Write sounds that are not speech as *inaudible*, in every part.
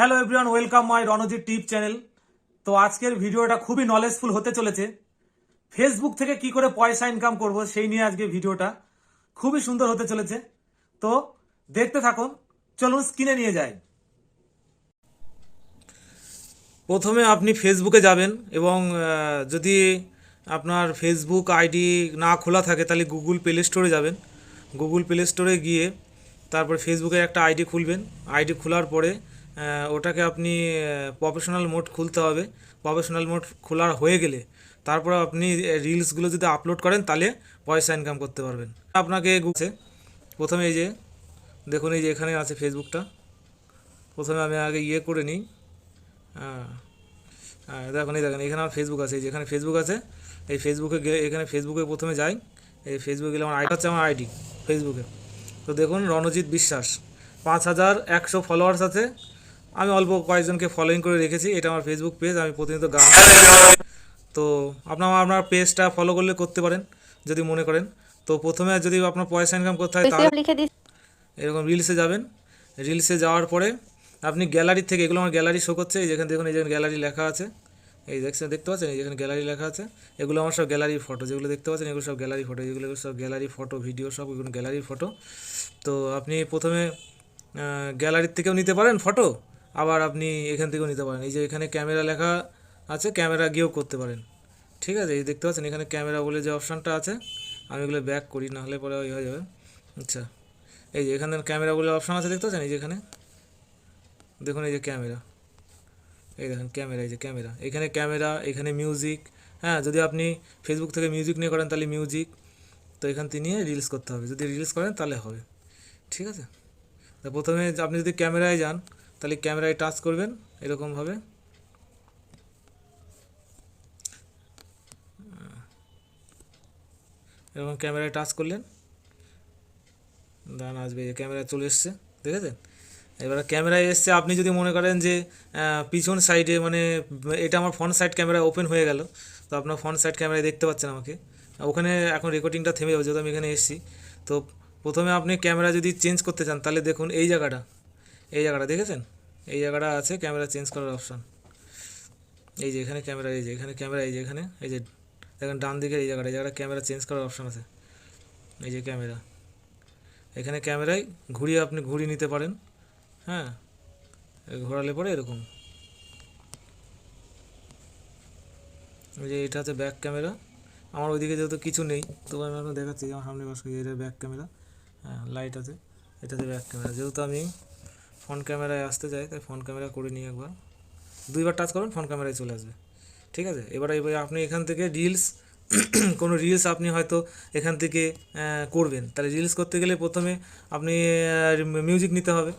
Hello everyone welcome my Ranjit tip channel তো আজকের ভিডিওটা খুবই নলেজফুল হতে চলেছে। ফেসবুক থেকে কি করে পয়সা ইনকাম করব সেই নিয়ে আজকে ভিডিওটা খুবই সুন্দর হতে চলেছে। তো দেখতে থাকুন, চলুন স্ক্রিনে নিয়ে যাই। প্রথমে আপনি ফেসবুকে যাবেন এবং যদি আপনার ফেসবুক আইডি না খোলা থাকে তাহলে গুগল প্লে স্টোরে যাবেন। গুগল প্লে স্টোরে গিয়ে তারপর ফেসবুকে একটা আইডি খুলবেন। আইডি খোলার পরে ওটাকে আপনি প্রফেশনাল মোড খুলতে হবে। প্রফেশনাল মোড খোলার হয়ে গেলে তারপরে আপনি রিলসগুলো যদি আপলোড করেন তাহলে পয়সা ইনকাম করতে পারবেন। আপনাকে গুছে প্রথমে এই যে, দেখুন এই যে এখানে আছে ফেসবুকটা প্রথমে আমি আগে ইয়ে করে নিই। হ্যাঁ দেখুন এই দেখেন, এখানে আমার ফেসবুক আছে। এই যেখানে ফেসবুক আছে। এই ফেসবুকে এখানে ফেসবুকে প্রথমে যাই। এই ফেসবুকে গেলে আমার আইডি হচ্ছে আমার আইডি ফেসবুকে তো দেখুন রণজিৎ বিশ্বাস, পাঁচ হাজার একশো ফলোয়ার্স আছে। আমি অল্প কয়েকজনকে ফলোইং করে রেখেছি এটা আমার ফেসবুক পেজ আমি প্রতিনিয়ত গান তো আপনার আপনার পেজটা ফলো করলে করতে পারেন যদি মনে করেন। তো প্রথমে যদি আপনার পয়সা ইনকাম করতে হয় তাহলে এরকম রিলসে যাবেন। রিলসে যাওয়ার পরে আপনি গ্যালারি থেকে এগুলো আমার গ্যালারি শো করছে এই যেখানে দেখুন এই যেখানে গ্যালারি লেখা আছে। এই দেখছেন দেখতে পাচ্ছেন? এই যেখানে গ্যালারি লেখা আছে। এগুলো আমার সব গ্যালারি ফটো যেগুলো দেখতে পাচ্ছেন এগুলো সব গ্যালারি ফটো এগুলো সব গ্যালারি ফটো ভিডিও সব এগুলো গ্যালারি ফটো তো আপনি প্রথমে গ্যালারির থেকেও নিতে পারেন ফটো আবার আপনি এখান থেকেও নিতে পারেন। এই যে এখানে ক্যামেরা লেখা আছে, ক্যামেরা গিয়েও করতে পারেন। ঠিক আছে? এই দেখতে পাচ্ছেন, এখানে ক্যামেরা বলে যে অপশানটা আছে, আমি এগুলো ব্যাক করি, নাহলে পরে ওই হয়ে যাবে। আচ্ছা এই যে এখানে ক্যামেরা বলে অপশান আছে, দেখতে পাচ্ছেন? এই যে এখানে। দেখুন, এই যে ক্যামেরা। এই দেখেন, ক্যামেরা, এই যে ক্যামেরা। এখানে ক্যামেরা, এখানে মিউজিক হ্যাঁ যদি আপনি ফেসবুক থেকে মিউজিক নিয়ে করেন, তাহলে মিউজিক তো এখান থেকে নিয়ে রিলস করতে হবে। যদি রিলস করেন, তাহলে হবে। ঠিক আছে? তো প্রথমে আপনি যদি ক্যামেরায় যান তাহলে ক্যামেরায় টাচ করবেন, এরকমভাবে। এরকম ক্যামেরায় টাচ করলেন। দাঁড়ান আসবে এই যে ক্যামেরা চলে এসছে, দেখেছেন? এবারে ক্যামেরায় এসছে, আপনি যদি মনে করেন যে পিছন সাইডে মানে এটা আমার ফ্রন্ট সাইড ক্যামেরা ওপেন হয়ে গেল, তো আপনার ফ্রন্ট সাইড ক্যামেরায় দেখতে পাচ্ছেন আমাকে। ওখানে এখন রেকর্ডিংটা থেমে যাবে, যেহেতু আমি এখানে এসেছি। তো প্রথমে আপনি ক্যামেরা যদি চেঞ্জ করতে চান, তাহলে দেখুন এই জায়গাটা। এই জায়গাটা দেখেছেন? এই জায়গাটা আছে, ক্যামেরা চেঞ্জ করার অপশান। এই যে এখানে ক্যামেরা, এই যে এখানে ক্যামেরা, এই যে এখানে, এই যে দেখেন ডান দিকে এই জায়গাটা এই জায়গাটা ক্যামেরা চেঞ্জ করার অপশান আছে। এই যে ক্যামেরা। এখানে ক্যামেরায় ঘুরিয়ে আপনি ঘুরিয়ে নিতে পারেন। হ্যাঁ? ঘোরালে পরে এরকম। যে এটা হচ্ছে ব্যাক ক্যামেরা। আমার ওইদিকে যেহেতু কিছু নেই, তবু আমি আপনাকে দেখাচ্ছি, আমার সামনে বাস এটা ব্যাক ক্যামেরা। হ্যাঁ লাইট আছে। এটা হচ্ছে ব্যাক ক্যামেরা। যেহেতু আমি ফ্রন্ট ক্যামেরায় আসতে যায়, তাই ফ্রন্ট ক্যামেরা করে নিই একবার। দুইবার টাচ করবেন ফ্রন্ট ক্যামেরায় চলে আসবে। ঠিক আছে? এবার এবার আপনি এখান থেকে রিলস *clears throat* কোনো রিলস আপনি হয়তো এখান থেকে করবেন। তাহলে রিলস করতে গেলে প্রথমে আপনি মিউজিক নিতে হবে।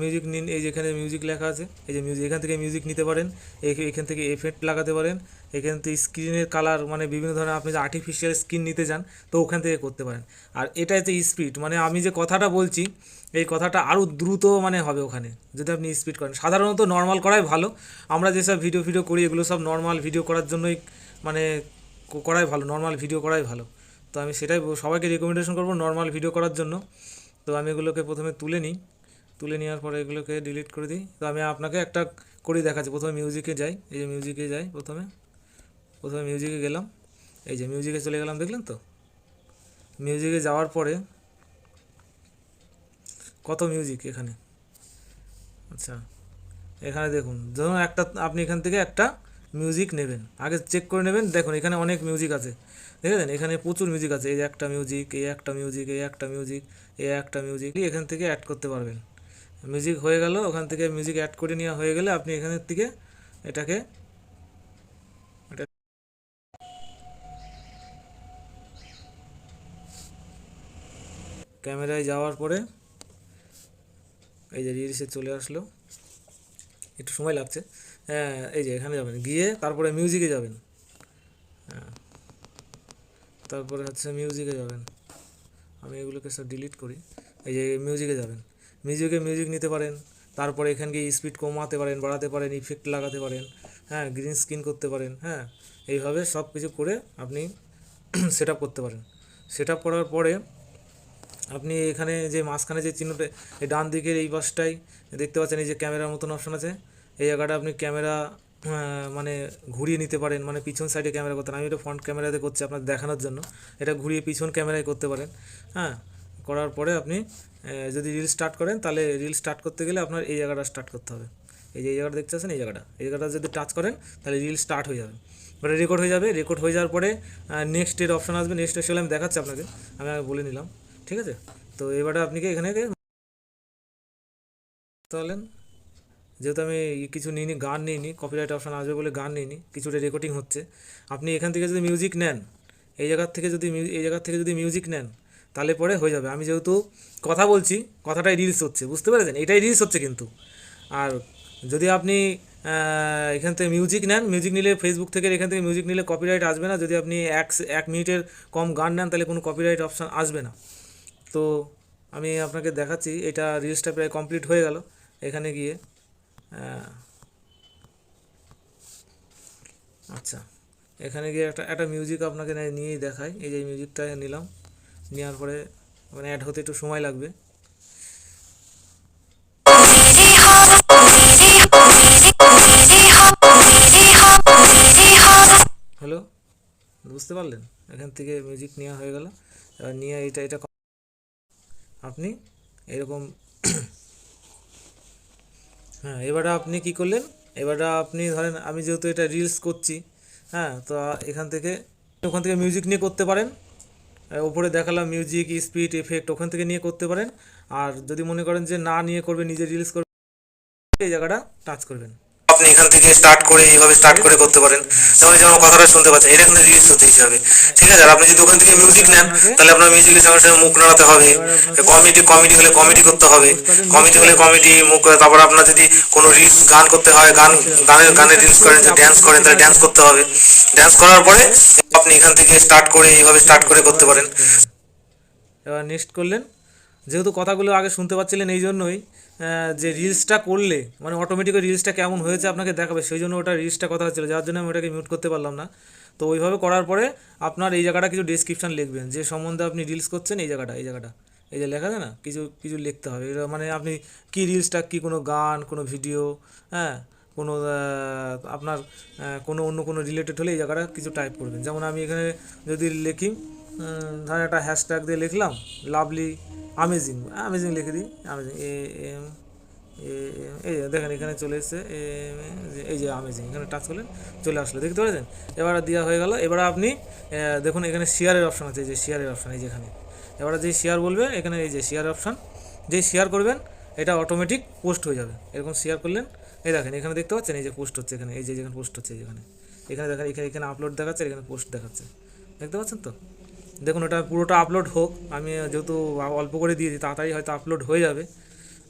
মিউজিক নিন, এই যেখানে মিউজিক লেখা আছে, এই যে মিউজিক এখান থেকে মিউজিক নিতে পারেন এখ- এখান থেকে এফেক্ট লাগাতে পারেন, এখান থেকে স্ক্রিনের কালার মানে বিভিন্ন ধরনের আপনি যে আর্টিফিশিয়াল স্ক্রিন নিতে চান, তো ওখান থেকে করতে পারেন। আর এটা হচ্ছে স্পিড মানে আমি যে কথাটা বলছি, এই কথাটা আরও দ্রুত মানে হবে ওখানে, যদি আপনি স্পিড করেন। সাধারণত নর্মাল করাই ভালো, আমরা যেসব ভিডিও ভিডিও করি, এগুলো সব নর্মাল ভিডিও করার জন্যই মানে করাই ভালো নর্মাল ভিডিও করাই ভালো। তো আমি সেটাই সবাইকে রেকমেন্ডেশন করব নর্মাল ভিডিও করার জন্য। তো আমি এগুলোকে প্রথমে তুলে নিই। তুলে নেওয়ার পরে এগুলোকে ডিলিট করে দিই। তো আমি আপনাকে একটা করে দেখাচ্ছি। প্রথমে মিউজিকে যাই। এই যে মিউজিকে যাই প্রথমে। প্রথমে মিউজিকে গেলাম। এই যে মিউজিকে চলে গেলাম, দেখলেন তো? মিউজিকে যাওয়ার পরে কত মিউজিক এখানে? আচ্ছা এখানে দেখুন। ধরুন একটা, আপনি এখান থেকে একটা মিউজিক নেবেন। আগে চেক করে নেবেন। দেখুন, এখানে অনেক মিউজিক আছে। দেখেছেন? এখানে প্রচুর মিউজিক আছে। এই একটা মিউজিক এই একটা মিউজিক এই একটা মিউজিক এই একটা মিউজিক এখান থেকে অ্যাড করতে পারবেন। মিউজিক হয়ে গেল, ওখান থেকে মিউজিক অ্যাড করে নেওয়া হয়ে গেলে আপনি এখানের থেকে এটাকে ক্যামেরায় যাওয়ার পরে এই যে রিলসে চলে আসলো। একটু সময় লাগছে। হ্যাঁ এই যে এখানে যাবেন। গিয়ে তারপরে মিউজিকে যাবেন। হ্যাঁ তারপরে হচ্ছে মিউজিকে যাবেন। আমি এগুলোকে সব ডিলিট করি। এই যে মিউজিকে যাবেন। মিউজিকে মিউজিক নিতে পারেন, তারপরে এখানে গিয়ে স্পিড কমাতে পারেন, বাড়াতে পারেন ইফেক্ট লাগাতে পারেন হ্যাঁ গ্রিন স্ক্রিন করতে পারেন হ্যাঁ এইভাবে সব কিছু করে আপনি *clears throat* সেট করতে পারেন। সেট করার পরে আপনি এখানে যে মাঝখানে যে চিহ্নটা, এই ডান দিকের এই পাশটাই দেখতে পাচ্ছেন, এই যে ক্যামেরার মতন অপশন আছে, এই জায়গাটা আপনি ক্যামেরা মানে ঘুরিয়ে নিতে পারেন মানে পিছন সাইডে ক্যামেরা করতে পারেন। আমি এটা ফ্রন্ট ক্যামেরাতে করছি আপনার দেখানোর জন্য। এটা ঘুরিয়ে পিছন ক্যামেরায় করতে পারেন হ্যাঁ। করার পরে আপনি যদি রিল স্টার্ট করেন, তাহলে রিল স্টার্ট করতে গেলে আপনার এই জায়গাটা স্টার্ট করতে হবে। এই যে এই জায়গাটা দেখতে পাচ্ছেন, এই জায়গাটা। এই জায়গাটা যদি টাচ করেন, তাহলে রিল স্টার্ট হয়ে যাবে। ওটা রেকর্ড হয়ে যাবে। রেকর্ড হয়ে যাওয়ার পরে নেক্সট এর অপশন আসবে। নেক্সট সেগুলো আমি দেখাচ্ছি আপনাকে। আমি আগে বলে নিলাম। ঠিক আছে? তো এবারে আপনি কি এখানে গিয়ে তাহলে যেহেতু আমি কিছু নিইনি, গান নিইনি কপিরাইট অপশন আসবে বলে গান নিইনি, কিছুটা রেকর্ডিং হচ্ছে। আপনি এখান থেকে যদি মিউজিক নেন, এই জায়গার থেকে যদি এই জায়গার থেকে যদি মিউজিক নেন তাহলে পরে হয়ে যাবে। আমি যেহেতু কথা বলছি, কথাটাই রিলস হচ্ছে, বুঝতে পেরেছেন? এটাই রিলস হচ্ছে কিন্তু। আর যদি আপনি এখান থেকে মিউজিক নেন মিউজিক নিলে ফেসবুক থেকে, এখান থেকে মিউজিক নিলে কপিরাইট আসবে না। যদি আপনি এক এক মিনিটের কম গান নেন, তাহলে কোনো কপিরাইট অপশান আসবে না। তো আমি আপনাকে দেখাচ্ছি, এটা রিলসটা প্রায় কমপ্লিট হয়ে গেল এখানে গিয়ে। আচ্ছা। এখানে গিয়ে একটা একটা মিউজিক আপনাকে নিয়েই দেখাই। এই যে মিউজিকটা নিলাম। নেওয়ার পরে মানে অ্যাড হতে একটু সময় লাগবে। হ্যালো বুঝতে পারলেন? এখান থেকে মিউজিক নেওয়া হয়ে গেল। এবার নিয়ে এটা এটা আপনি এরকম হ্যাঁ এবারে আপনি কি করলেন? এবারে আপনি ধরেন আমি যেহেতু এটা রিলস করছি হ্যাঁ তো এখান থেকে ওখান থেকে মিউজিক নিয়ে করতে পারেন। উপরে দেখালাম মিউজিক স্পিড এফেক্ট ওখান থেকে নিয়ে করতে পারেন। আর যদি মনে করেন যে না নিয়ে করবে, নিজে রিলস করবে, এই জায়গাটা টাচ করবেন। আপনি এখান থেকে স্টার্ট করে এইভাবে স্টার্ট করে করতে পারেন। যেমন যেমন কথাটা শুনতে পাচ্ছেন এটা কিন্তু রিলিজ হতে হিসাবে। ঠিক আছে আর আপনি যদি ওখান থেকে মিউজিক নেন তাহলে আপনার মিউজিকের সঙ্গে সঙ্গে মুখ নাড়াতে হবে কমেডি কমেডি হলে কমেডি করতে হবে কমেডি হলে কমেডি মুখ তারপর আপনার যদি কোনো রিলস গান করতে হয় গান গানের গানের রিলস করেন ড্যান্স করেন তাহলে ড্যান্স করতে হবে। ড্যান্স করার পরে আপনি এখান থেকে স্টার্ট করে এইভাবে স্টার্ট করে করতে পারেন। এবার নেক্সট করলেন। যেহেতু কথাগুলো আগে শুনতে পাচ্ছিলেন এই জন্যই যে রিলসটা করলে মানে অটোমেটিক রিলসটা কেমন হয়েছে আপনাকে দেখাবে, সেই জন্য ওটা রিলসটা কথা হচ্ছিল যার জন্য আমি ওটাকে মিউট করতে পারলাম না। তো ওইভাবে করার পরে আপনার এই জায়গাটা কিছু ডিসক্রিপশন লিখবেন, যে সম্বন্ধে আপনি রিলস করছেন, এই জায়গাটা এই জায়গাটা। এই যে লেখা আছে না, কিছু কিছু লিখতে হবে। এটা মানে আপনি কি রিলসটা কি কোনো গান, কোনো ভিডিও হ্যাঁ কোনো আপনার কোনো অন্য কোনো রিলেটেড হলে এই জায়গাটা কিছু টাইপ করবেন। যেমন আমি এখানে যদি লিখি ধরেন একটা হ্যাশট্যাগ দিয়ে লিখলাম লাভলি আমেজিং আমেজিং লিখে দিই আমেজিং এ এম এই যে দেখেন এখানে চলে এসছে এই যে আমেজিং এখানে টাচ করলেন, চলে আসলো, দেখতে পাচ্ছেন এবার দেওয়া হয়ে গেল, এবার আপনি দেখুন এখানে শেয়ারের অপশন আছে, এই যে শেয়ারের অপশন এই যে এখানে। এবার যেই শেয়ার বলবে, এখানে এই যে শেয়ার অপশান যেই শেয়ার করবেন, এটা অটোমেটিক পোস্ট হয়ে যাবে। এরকম শেয়ার করলেন, এই দেখেন, এখানে দেখতে পাচ্ছেন, এই যে পোস্ট হচ্ছে এখানে, এই যে যেখানে পোস্ট হচ্ছে যেখানে এখানে। দেখেন, এখানে এখানে আপলোড দেখাচ্ছে, এখানে পোস্ট দেখাচ্ছে। দেখতে পাচ্ছেন তো? দেখুন, ওটা পুরোটা আপলোড হোক। আমি যেহেতু অল্প করে দিয়েছি, তাড়াতাড়ি হয়তো আপলোড হয়ে যাবে।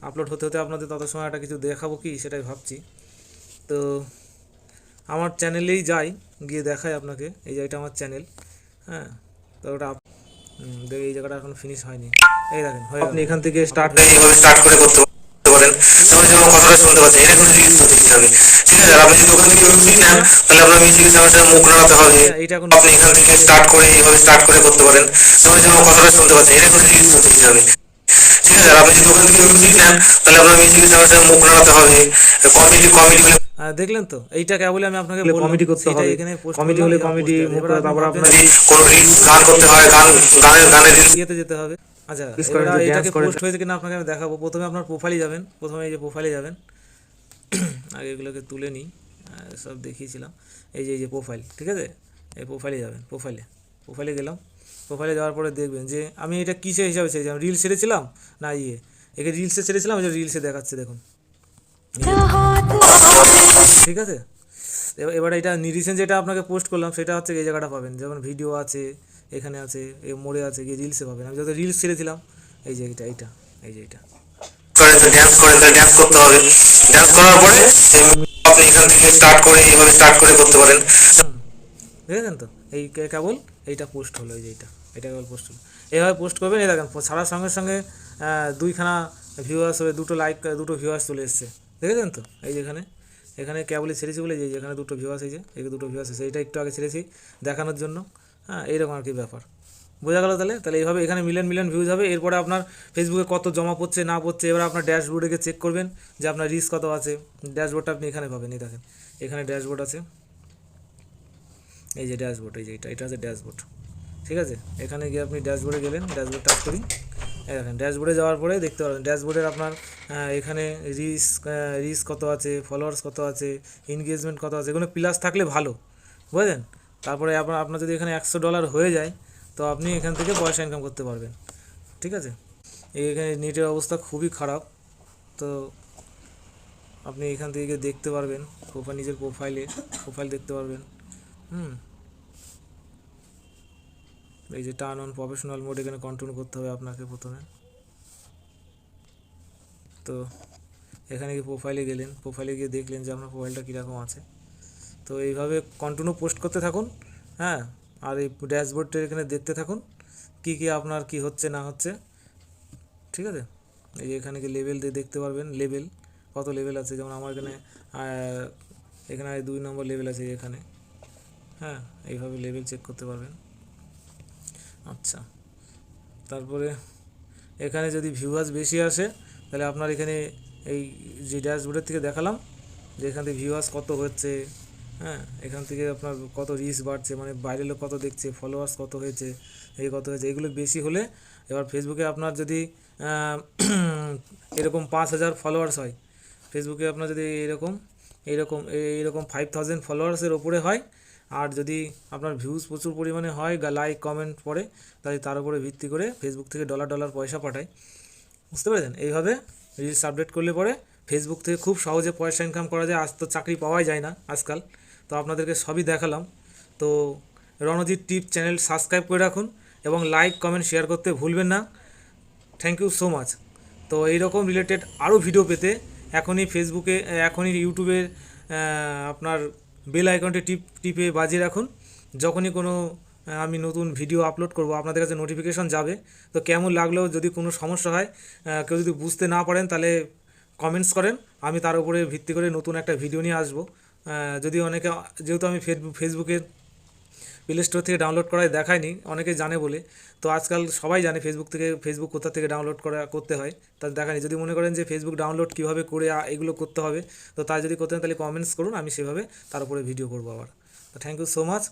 আপলোড হতে হতে আপনাদের তত সময় একটা কিছু দেখাবো কি, সেটাই ভাবছি। তো আমার চ্যানেলেই যাই, গিয়ে দেখাই আপনাকে। এই যে এটা আমার চ্যানেল হ্যাঁ? তো ওটা এই জায়গাটা এখন ফিনিশ হয়নি। এই দেখেন, হয়ে আপনি এখান থেকে স্টার্ট স্টার্ট করে করতে পারেন যেমন যেমন কথাটা শুনতে পাচ্ছেন এটা কিন্তু রিলিজ হতে হিসাবে ঠিক আছে? আর আপনি যদি ওখান থেকে মিউজিক নেন তাহলে আপনার মিউজিকের সঙ্গে সঙ্গে মুখ নাড়াতে হবে। আপনি এখান থেকে স্টার্ট করে এইভাবে স্টার্ট করে করতে পারেন। যেমন যেমন কথাটা শুনতে পাচ্ছেন এটা কিন্তু রিলিজ হতে হিসাবে ঠিক আছে? আর আপনি যদি ওখান থেকে মিউজিক নেন তাহলে আপনার মিউজিকের মুখ নাড়াতে হবে। কমেডি কমেডি দেখলেন তো? এইটা কেবল আমি আপনাকে comedy করতে হবে। এখানে করলাম, হলে হবে। আপনি তারপর আপনার কোনো রিলস গান করতে হয় গান গানের গানের রিলস ইয়েতে যেতে হবে। আচ্ছা এটাকে পোস্ট হয়েছে কিনা আপনাকে আমি দেখাবো। প্রথমে আপনার প্রোফাইলে যাবেন। প্রথমে এই যে প্রোফাইলে যাবেন। *clears throat* আগে এগুলোকে তুলে নিই। সব দেখিয়েছিলাম। এই যে এই যে প্রোফাইল ঠিক আছে? এই প্রোফাইলে যাবেন প্রোফাইলে প্রোফাইলে গেলাম। প্রোফাইলে যাওয়ার পরে দেখবেন যে আমি এটা কিসের হিসাবে ছেড়েছিলাম রিলস ছেড়েছিলাম? না ইয়ে। একে রিলসে ছেড়েছিলাম যে রিলসে দেখাচ্ছে দেখুন। ঠিক আছে? এবার এবার এটা রিসেন্ট যেটা আপনাকে পোস্ট করলাম সেটা হচ্ছে এই জায়গাটা পাবেন। যেমন ভিডিও আছে এখানে আছে এ মোড়ে আছে গিয়ে রিলসে পাবেন। আমি যত রিলস ছেড়েছিলাম এই যে এটা এইটা এই যে এটা ড্যান্স করেন তাহলে ড্যান্স করতে হবে। ড্যান্স করার পরে আপনি এখান থেকে স্টার্ট করে এইভাবে স্টার্ট করে করতে পারেন। দেখেছেন তো? এই কেবল এইটা পোস্ট হলো এই যে এইটা এটা কেবল পোস্ট হলো। এইভাবে পোস্ট করবেন এই দেখেন ছাড়ার সঙ্গে সঙ্গে দুইখানা ভিউয়ার্স হবে দুটো লাইক দুটো ভিউয়ার্স চলে এসছে। দেখেছেন তো? এই যেখানে এখানে কেবলই ছেড়েছি বলে যে এখানে দুটো ভিউয়ার্স এই যে এই দুটো ভিউয়ার্স এসেছে। এইটা একটু আগে ছেড়েছি দেখানোর জন্য। হ্যাঁ এইরকম আর কি ব্যাপার। বোঝা গেল তাহলে? তাহলে এইভাবে এখানে মিলিয়ন মিলিয়ন ভিউজ হবে। এরপরে আপনার ফেসবুকে কত জমা পড়ছে, না পড়ছে, এবার আপনার ড্যাশবোর্ডে গিয়ে চেক করবেন যে আপনার রিস্ক কত আছে। ড্যাশবোর্ডটা আপনি এখানে পাবেন, এই দেখেন। এখানে ড্যাশবোর্ড আছে। এই যে ড্যাশবোর্ড এই যে এটা এটা হচ্ছে ড্যাশবোর্ড ঠিক আছে? এখানে গিয়ে আপনি ড্যাশবোর্ডে গেলেন ড্যাশবোর্ড টাচ করি। দেখেন ড্যাশবোর্ডে যাওয়ার পরে দেখতে পাবেন ড্যাশবোর্ডের আপনার এখানে রিস্ক রিস্ক কত আছে ফলোয়ার্স কত আছে এনগেজমেন্ট কত আছে, এগুলো প্লাস থাকলে ভালো। বুঝলেন? তারপরে আপনার আপনার যদি এখানে একশো ডলার হয়ে যায়, তো আপনি এখান থেকে পয়সা ইনকাম করতে পারবেন। ঠিক আছে? এখানে নেটের অবস্থা খুবই খারাপ। তো আপনি এখান থেকে দেখতে পারবেন প্রোফাইল নিজের প্রোফাইলে প্রোফাইল দেখতে পারবেন। হুম? এই যে টার্ন অন প্রফেশনাল মোড এখানে কন্টিনিউ করতে হবে আপনাকে প্রথমে। তো এখানে গিয়ে প্রোফাইলে গেলেন প্রোফাইলে গিয়ে দেখলেন যে আপনার প্রোফাইলটা কীরকম আছে। তো এইভাবে কন্টিনিউ পোস্ট করতে থাকুন হ্যাঁ? আর এই ড্যাশবোর্ডটা এখানে দেখতে থাকুন, কী কী আপনার কি হচ্ছে না হচ্ছে, ঠিক আছে? এই এখানে গিয়ে লেভেল দিয়ে দেখতে পারবেন লেভেল কত লেভেল আছে? যেমন আমার এখানে এখানে দুই নম্বর লেভেল আছে এখানে হ্যাঁ? এইভাবে লেভেল চেক করতে পারবেন। আচ্ছা তারপরে এখানে যদি ভিউয়ার্স বেশি আসে, তাহলে আপনার এখানে এই যে ড্যাশবোর্ডের থেকে দেখালাম, যে এখান থেকে ভিউয়ার্স কত হচ্ছে হ্যাঁ। এখান থেকে আপনার কত রিচ বাড়ছে মানে বাইরের লোক কত দেখছে ফলোয়ার্স কত হয়েছে, এই কত হয়েছে এগুলো বেশি হলে এবার ফেসবুকে আপনার যদি এরকম পাঁচ হাজার ফলোয়ার্স হয় ফেসবুকে আপনার যদি এরকম এইরকম এইরকম ফাইভ থাউজেন্ড ফলোয়ার্সের ওপরে হয়, আর যদি আপনার ভিউজ প্রচুর পরিমাণে হয় লাইক কমেন্ট পড়ে, তাহলে তার উপরে ভিত্তি করে ফেসবুক থেকে ডলার ডলার পয়সা পাঠায়। বুঝতে পেরেছেন? এইভাবে রিলস আপডেট করলে পরে ফেসবুক থেকে খুব সহজে পয়সা ইনকাম করা যায়, আজ তো চাকরি পাওয়াই যায় না আজকাল। তো আপনাদেরকে সবই দেখালাম। তো রণজিৎ টিপ চ্যানেল সাবস্ক্রাইব করে রাখুন এবং লাইক, কমেন্ট, শেয়ার করতে ভুলবেন না। থ্যাংক ইউ সো মাচ তো এইরকম রিলেটেড আরও ভিডিও পেতে এখনই ফেসবুকে এখনই ইউটিউবে আপনার বেল আইকনটি টিপ, টিপে বাজিয়ে রাখুন। যখনই কোনো আমি নতুন ভিডিও আপলোড করব, আপনাদের কাছে নোটিফিকেশন যাবে। তো কেমন লাগল, যদি কোনো সমস্যা হয় কেউ যদি বুঝতে না পারেন, তাহলে কমেন্টস করেন। আমি তার উপরে ভিত্তি করে নতুন একটা ভিডিও নিয়ে আসব। যদি অনেকে, যেহেতু আমি ফেসবুক ফেসবুকে প্লে স্টোর থেকে ডাউনলোড করায় দেখায়নি অনেকে জানে বলে, তো আজকাল সবাই জানে ফেসবুক থেকে ফেসবুক কোথা থেকে ডাউনলোড করা, করতে হয় তাহলে দেখায়নি। যদি মনে করেন যে ফেসবুক ডাউনলোড কীভাবে করে এগুলো করতে হবে, তো তা যদি করতে তাহলে কমেন্টস করুন, আমি সেভাবে তার উপরে ভিডিও করব আবার। তো থ্যাংক ইউ সো মাচ